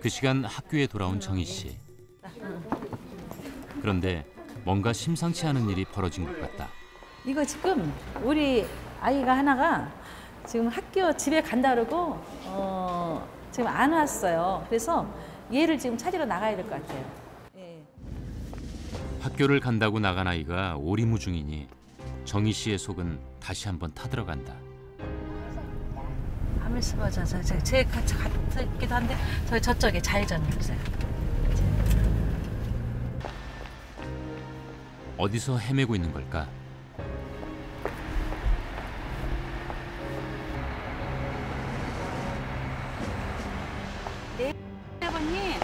그 시간 학교에 돌아온 정희 씨. 그런데 뭔가 심상치 않은 일이 벌어진 것 같다. 이거 지금 우리 아이가 하나가 지금 학교 집에 간다 그러고 어, 지금 안 왔어요. 그래서 얘를 지금 찾으러 나가야 될 것 같아요. 예. 학교를 간다고 나간 아이가 오리무중이니 정희 씨의 속은 다시 한번 타들어간다. 아밀스 버전 제 같이 같기도 한데 저 저쪽에 좌회전 있어요. 어디서 헤매고 있는 걸까? 아버님,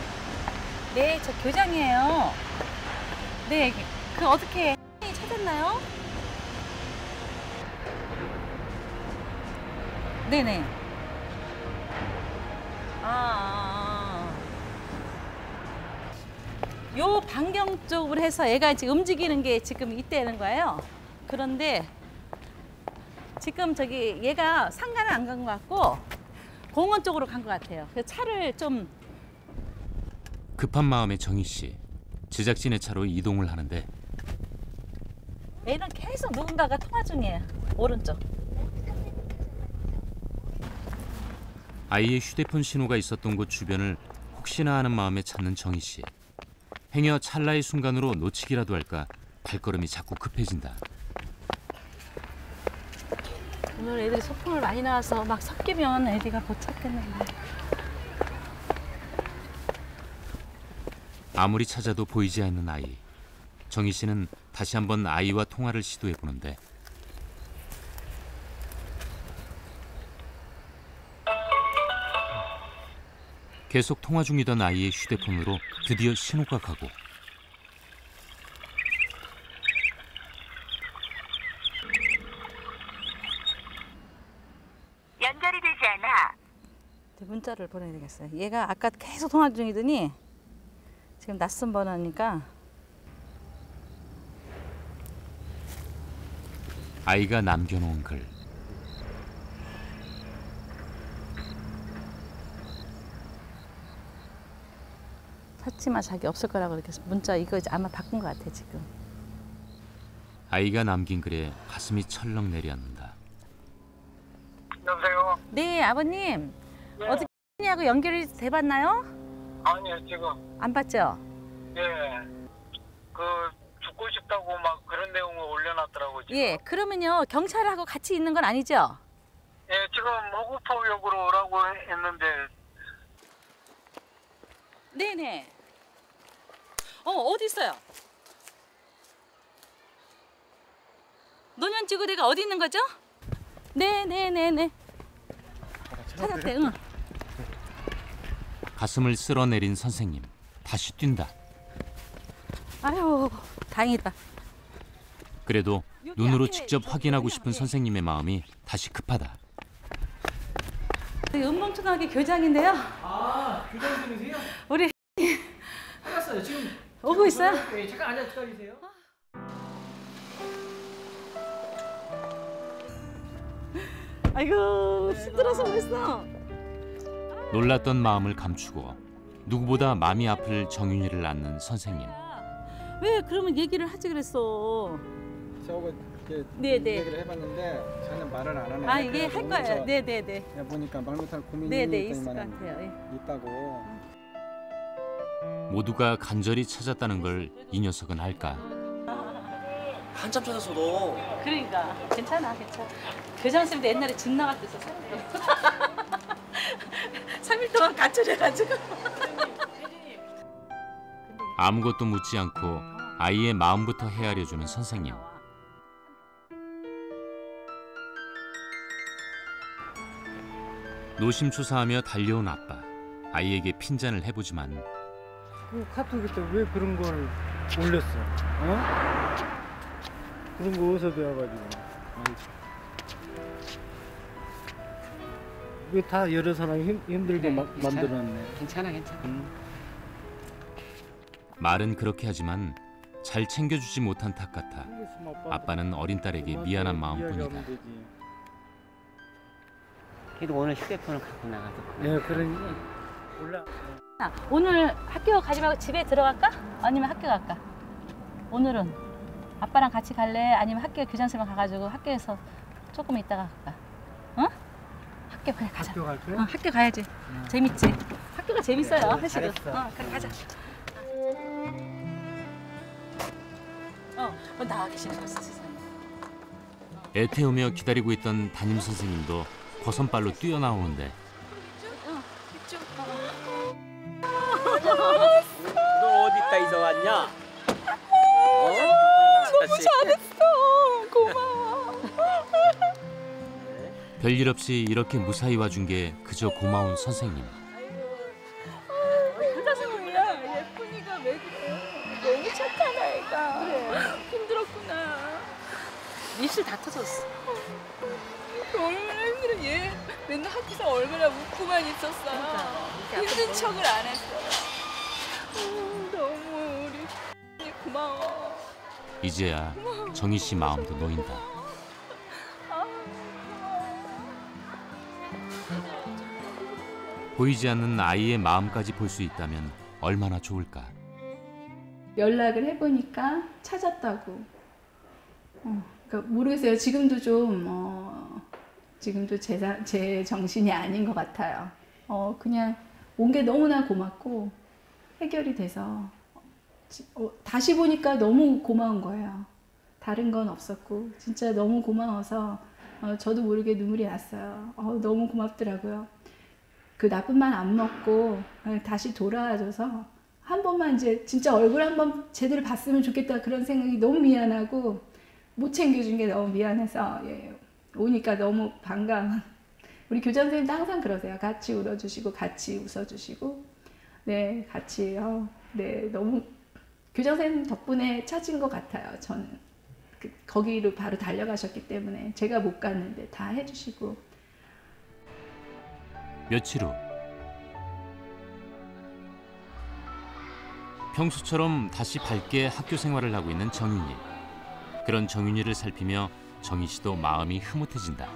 네, 저 교장이에요. 네, 그 어떻게 찾았나요? 네네. 아, 아, 아. 요 반경 쪽으로 해서 얘가 지금 움직이는 게 지금 이때는 거예요. 그런데 지금 저기 얘가 상가는 안 간 것 같고 공원 쪽으로 간 것 같아요. 그래서 차를 좀 급한 마음의 정희 씨. 제작진의 차로 이동을 하는데 얘는 계속 누군가가 통화 중이에요. 오른쪽. 아이의 휴대폰 신호가 있었던 곳 주변을 혹시나 하는 마음에 찾는 정희 씨. 행여 찰나의 순간으로 놓치기라도 할까 발걸음이 자꾸 급해진다. 오늘 애들이 소풍을 많이 나와서 막 섞이면 애들이가 못 찾겠는데. 아무리 찾아도 보이지 않는 아이. 정희 씨는 다시 한번 아이와 통화를 시도해 보는데 계속 통화 중이던 아이의 휴대폰으로 드디어 신호가 가고 연결이 되지 않아 문자를 보내야 되겠어요. 얘가 아까 계속 통화 중이더니 지금 낯선 번호니까 아이가 남겨놓은 글. 찾지마 자기 없을 거라고 이렇게 문자 이거 이제 아마 바꾼 것 같아 지금. 아이가 남긴 글에 가슴이 철렁 내려앉는다. 여보세요? 네 아버님 네. 어떻게 하냐고 연결이 돼봤나요? 아니요, 지금, 안 봤죠? 예. 그, 죽고 싶다고 막 그런 내용을 올려놨더라고요. 지금. 예 그러면요 경찰하고 같이 있는 건 아니죠? 예, 지금 호구포역으로 오라고 했는데, 네네. 어 어디 있어요? 노년지구대가 어디 있는 거죠? 네네네네. 찾았대. 응. 가슴을 쓸어내린 선생님. 다시 뛴다. 아유 다행이다. 그래도 눈으로 직접 확인하고 싶은. 선생님의 마음이 다시 급하다. 은봉초등학교 교장인데요. 아, 교장님이세요? 우리 알았어요. 지금 오고 있어요? 네, 잠깐 앉아 기다리세요. 아이고 힘들어서 그랬어. 놀랐던 마음을 감추고 누구보다 마음이 아플 정윤이를 낳는 선생님. 왜 그러면 얘기를 하지 그랬어? 저하고 이렇게 네 네. 얘기를 해봤는데 전혀 말을 안 하네. 아 이게 할 거예요. 네네네. 그냥 보니까 말 못할 고민이 네네 있을 것 같아요. 예. 있다고. 모두가 간절히 찾았다는 걸 이 녀석은 알까? 한참 찾았어도 그러니까 괜찮아 괜찮아 교장 선생님도 옛날에 집 나갔댔어 3일 동안 갇혀져가지고 아무것도 묻지 않고 아이의 마음부터 헤아려주는 선생님. 노심초사하며 달려온 아빠. 아이에게 핀잔을 해보지만 그 카톡에 때왜 그런 걸 올렸어? 어? 그런 거 어디서 배워가지고. 왜 다 여러 사람 힘, 힘들게 마, 만들었네. 괜찮아 괜찮아 말은 그렇게 하지만 잘 챙겨주지 못한 탓 같아 아빠는 어린 딸에게 미안한 마음뿐이다. 그래도 오늘 휴대폰을 갖고 나가서 예, 그러니 몰라. 아, 오늘 학교 가지 말고 집에 들어갈까? 아니면 학교 갈까? 오늘은 아빠랑 같이 갈래? 아니면 학교 교장선생님 가가지고 학교에서 조금 있다가 갈까? 어? 학교 그래 가자. 학교 갈 어, 거야? 학교 가야지. 재밌지? 학교가 재밌어요, 그래, 사실은. 잘했어. 어, 그래 가자. 어, 어 나와 계시는 거지, 세상에. 애태우며 기다리고 있던 담임 선생님도 버선발로 뛰어나오는데 너무 잘했어. 별일 없이 이렇게 무사히 와준 게 그저 고마운 선생님. 몰라 예쁜이가 왜 그래 너무 착하다 애가. 힘들었구나. 입술 다 터졌어. 얼마나 힘들어 얘 맨날 학교에서 얼마나 웃고만 있었어. 힘든 척을 안 했어. 어, 너무 우리 고마워 이제야 정희 씨 마음도 놓인다. 보이지 않는 아이의 마음까지 볼 수 있다면 얼마나 좋을까. 연락을 해보니까 찾았다고. 어, 그러니까 모르겠어요. 지금도 좀 어, 지금도 제, 자- 제 정신이 아닌 것 같아요. 어, 그냥 온 게 너무나 고맙고 해결이 돼서 지- 어, 다시 보니까 너무 고마운 거예요. 다른 건 없었고 진짜 너무 고마워서 어, 저도 모르게 눈물이 났어요. 어, 너무 고맙더라고요. 그 나쁜 말 안 먹고 어, 다시 돌아와줘서 한 번만 이제 진짜 얼굴 한 번 제대로 봤으면 좋겠다 그런 생각이 너무 미안하고 못 챙겨준 게 너무 미안해서 예, 오니까 너무 반가운 우리 교장 선생님도 항상 그러세요 같이 울어주시고 같이 웃어주시고 네 같이 어, 네 너무 교장 선생님 덕분에 찾은 것 같아요 저는 그, 거기로 바로 달려가셨기 때문에 제가 못 갔는데 다 해주시고 며칠 후 평소처럼 다시 밝게 학교 생활을 하고 있는 정윤이. 그런 정윤이를 살피며 정희 씨도 마음이 흐뭇해진다.